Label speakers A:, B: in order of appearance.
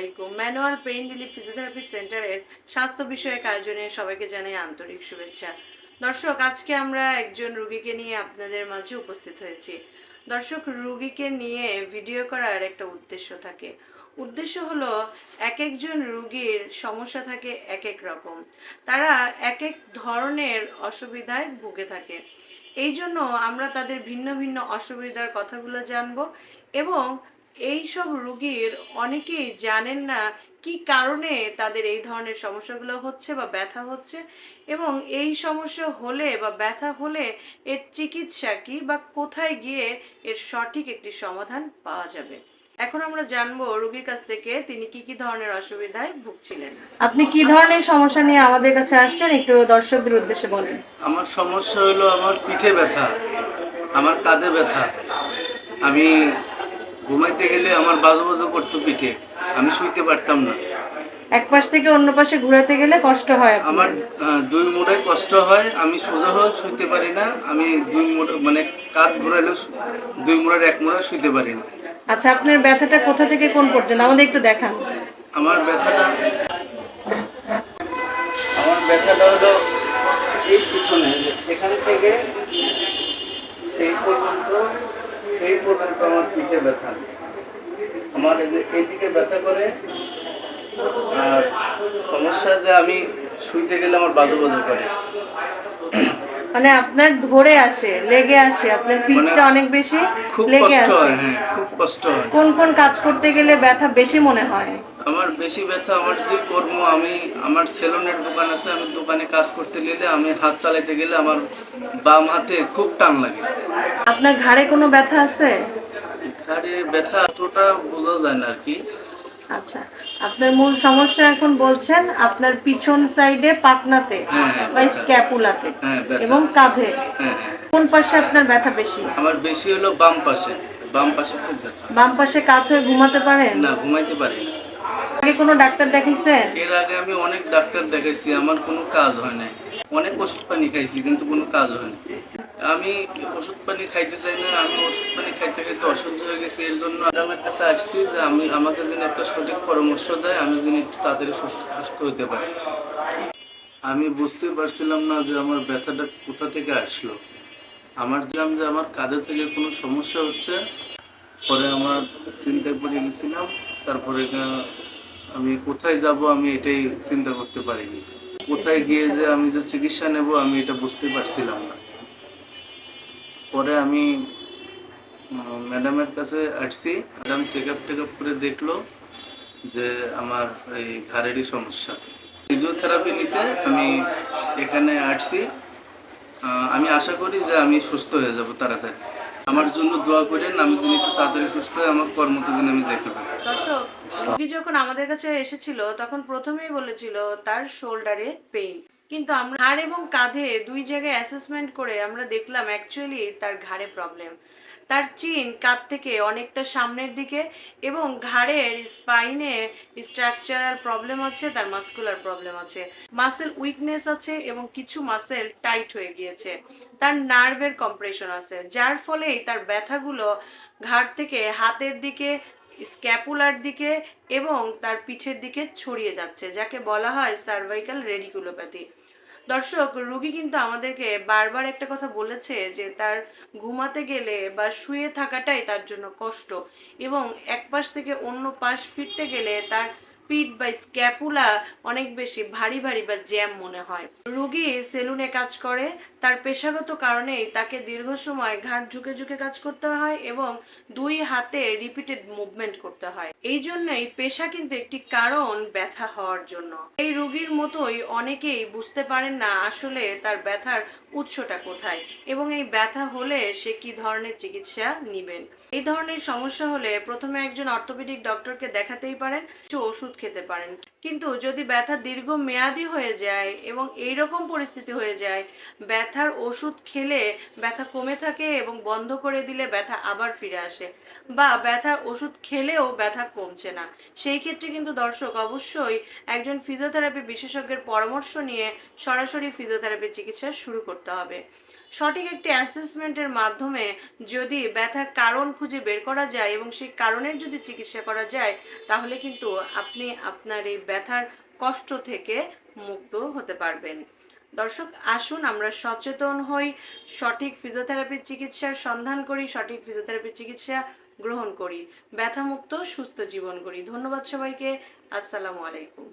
A: আলাইকুম। Manual pain relief physiotherapy সেন্টারের স্বাস্থ্য বিষয়ক আয়োজনে সবাইকে জানাই আন্তরিক শুভেচ্ছা। দর্শক, আজকে আমরা একজন রুগীকে নিয়ে আপনাদের মাঝে উপস্থিত হয়েছি। দর্শক, রুগীকে নিয়ে ভিডিও করার একটা উদ্দেশ্য থাকে। উদ্দেশ্য হলো এক একজন রুগীর সমস্যা থাকে এক এক রকম। তারা এক এক ধরনের অসুবিধায় ভুগে থাকে। এই জন্য আমরা তাদের ভিন্ন ভিন্ন অসুবিধার কথাগুলো জানব এবং এই সব রুগীর অনেকেই জানেন না কি কারণে তাদের এই ধরনের সমস্যাগুলো হচ্ছে বা ব্যথা হচ্ছে এবং এই সমস্যা হলে বা ব্যথা হলে এর চিকিৎসা কি বা কোথায় গিয়ে এর সঠিক একটি সমাধান পাওয়া যাবে? এখন আমরা জানব রোগীর কাছ থেকে তিনি কি কি ধরনের অসুবিধায় ভুগছিলেন। আপনি কি ধরনের সমস্যা নিয়ে আমাদের কাছে আসছেন একটু দর্শকদের উদ্দেশ্যে বলেন।
B: আমার সমস্যা হলো আমার পিঠে ব্যথা আমার কাঁধে ব্যথা। আমি ঘুমাইতে গেলে আমার বাজু বাজু করতো পিঠে। আমি শুইতে পারতাম না।
A: এক পাশ থেকে অন্য পাশে ঘোরাতে গেলে কষ্ট হয়
B: আমার দুই মোড়ায় কষ্ট হয়। আমি সোজা হয়ে শুইতে পারি না। আমি দুই মোড় মানে কাঁধ ঘোরালেও দুই মোড়ার এক মোড়া শুইতে পারি না।
A: আচ্ছা আপনার ব্যথাটা কোথা থেকে কোন পর্যন্ত? আমাদের একটু দেখান।
B: আমার ব্যথাটা আমার ব্যথাটা হলো এই পিছনে এখান থেকে এই পর্যন্ত এই পর্যন্ত আমার পিঠে ব্যথা। আমার এইদিকে ব্যথা করে আর সমস্যা যে আমি শুইতে গেলে আমার বাজু বাজু করে।
A: মানে আপনার ধরে আসে লেগে আসে আপনার পিঠটা অনেক বেশি
B: মানে
A: লেগে আসে।
B: হ্যাঁ খুব কষ্ট হয়।
A: কোন কোন কাজ করতে গেলে ব্যথা বেশি মনে হয়?
B: আমার বেশি ব্যথা আমার যে কর্ম আমি আমার সেলুনের দোকান আছে আমি দোকানে কাজ করতে গেলে আমি হাত চালাতে গেলে আমার বাম হাতে খুব টান লাগে।
A: আপনার ঘাড়ে কোনো ব্যথা আছে?
B: ঘাড়ে ব্যথা এতটা বোঝা যায় না আর কি
A: আচ্ছা আপনার মূল সমস্যা এখন বলছেন আপনার পিছন সাইডে পাকনাতে
B: হ্যাঁ, হ্যাঁ,
A: বা স্ক্যাপুলাতে এবং কাঁধে।
B: হ্যাঁ
A: কোন পাশে আপনার ব্যথা বেশি?
B: আমার বেশি হলো বাম পাশে বাম পাশে খুব ব্যথা।
A: বাম পাশে কাত হয়ে ঘুমাতে পারেন?
B: না ঘুমাইতে পারি না।
A: আগে কোনো ডাক্তার দেখাইছেন
B: এর আগে আমি অনেক ডাক্তার দেখাইছি, আমার কোনো কাজ হয় না অনেক ওষুধ পানি খাইছি, কিন্তু কোনো কাজ হয় না আমি ওষুধ পানি খাইতে চাই না, আমি ওষুধ পানি খাইতে খাইতে অসহ্য হয়ে গেছি। এর জন্য ম্যাডামের কাছে আসছি যে আমি, আমাকে যেন একটা সঠিক পরামর্শ দেয়, আমি যেন একটু তাড়াতাড়ি সুস্থ হতে পারি। আমি বুঝতে পারছিলাম না যে আমার ব্যথাটা কোথা থেকে আসলো। আমার জানলাম যে আমার কাঁধে থেকে কোনো সমস্যা হচ্ছে। পরে আমার চিন্তা করে গেছিলাম, তারপরে আমি কোথায় যাব আমি এটাই চিন্তা করতে পারিনি। কোথায় গিয়ে যে আমি যে চিকিৎসা নেব আমি এটা বুঝতে পারছিলাম না। পরে আমি ম্যাডামের কাছে আসছি। Madam check up take up করে দেখল যে আমার এই ঘাড়েরই সমস্যা। ফিজিওথেরাপি নিতে আমি এখানে আসছি। আমি আশা করি যে আমি সুস্থ হয়ে যাব তাড়াতাড়ি। আমার জন্য দোয়া করেন, আমি যেন একটু তাড়াতাড়ি সুস্থ হয়ে আমার কর্মতে দিন আমি যেতে পারি।
A: দর্শক রোগী যখন আমাদের কাছে এসেছিল, তখন প্রথমেই বলেছিল, তার শোল্ডারে পেইন কিন্তু আমরা ঘাড় এবং কাঁধে দুই জায়গায় অ্যাসেসমেন্ট করে আমরা দেখলাম অ্যাকচুয়ালি তার ঘাড়ে প্রবলেম তার চিন কাঁধ থেকে অনেকটা সামনের দিকে এবং ঘাড়ের স্পাইনে স্ট্রাকচারাল প্রবলেম আছে, তার মাস্কুলার প্রবলেম আছে। মাসেল উইকনেস আছে এবং কিছু মাসেল টাইট হয়ে গিয়েছে। তার নার্ভের কম্প্রেশন আছে, যার ফলেই তার ব্যথাগুলো ঘাড় থেকে হাতের দিকে স্ক্যাপুলার দিকে এবং তার পিঠের দিকে ছড়িয়ে যাচ্ছে, যাকে বলা হয় সার্ভাইকাল রেডিকুলোপ্যাথি দর্শক, রুগী কিন্তু আমাদেরকে বারবার একটা কথা বলেছে যে তার ঘুমাতে গেলে বা শুয়ে থাকাটাই তার জন্য কষ্ট এবং এক পাশ থেকে অন্য পাশ ফিরতে গেলে তার পিঠ বা স্ক্যাপুলা অনেক বেশি ভারী ভারী বা জ্যাম মনে হয়। রুগী সেলুনে কাজ করে তার পেশাগত কারণেই তাকে দীর্ঘ সময় ঘাট ঝুঁকে ঝুঁকে কাজ করতে হয় এবং দুই হাতে রিপিটেড মুভমেন্ট করতে হয়। এই জন্যই পেশা কিন্তু একটি কারণ ব্যথা হওয়ার জন্য। এই রোগীর মতোই অনেকেই বুঝতে পারেন না আসলে তার ব্যথার উৎসটা কোথায় এবং এই ব্যথা হলে সে কি ধরনের চিকিৎসা নেবেন। এই ধরনের সমস্যা হলে প্রথমে একজন অর্থোপেডিক ডক্টরকে দেখাতেই পারেন, কিছু ওষুধ খেতে পারেন। কিন্তু যদি ব্যথা দীর্ঘ মেয়াদি হয়ে যায় এবং এই রকম পরিস্থিতি হয়ে যায় ব্যথার ওষুধ খেলে ব্যথা কমে থাকে এবং বন্ধ করে দিলে ব্যথা আবার ফিরে আসে বা ব্যথার ওষুধ খেলেও ব্যথা কমছে না। সেই ক্ষেত্রে কিন্তু দর্শক অবশ্যই একজন ফিজিওথেরাপি বিশেষজ্ঞের পরামর্শ নিয়ে সরাসরি ফিজিওথেরাপি চিকিৎসা শুরু করতে হবে। সঠিক একটি অ্যাসেসমেন্টের মাধ্যমে যদি ব্যথার কারণ খুঁজে বের করা যায় এবং সেই কারণের যদি চিকিৎসা করা যায়, তাহলে কিন্তু আপনি আপনার এই ব্যথার কষ্ট থেকে মুক্ত হতে পারবেন। দর্শক, আসুন আমরা সচেতন হই, সঠিক ফিজিওথেরাপির চিকিৎসার সন্ধান করি, সঠিক ফিজিওথেরাপির চিকিৎসা গ্রহণ করি, ব্যথামুক্ত, সুস্থ জীবন করি। ধন্যবাদ সবাইকে। আসসালামু আলাইকুম।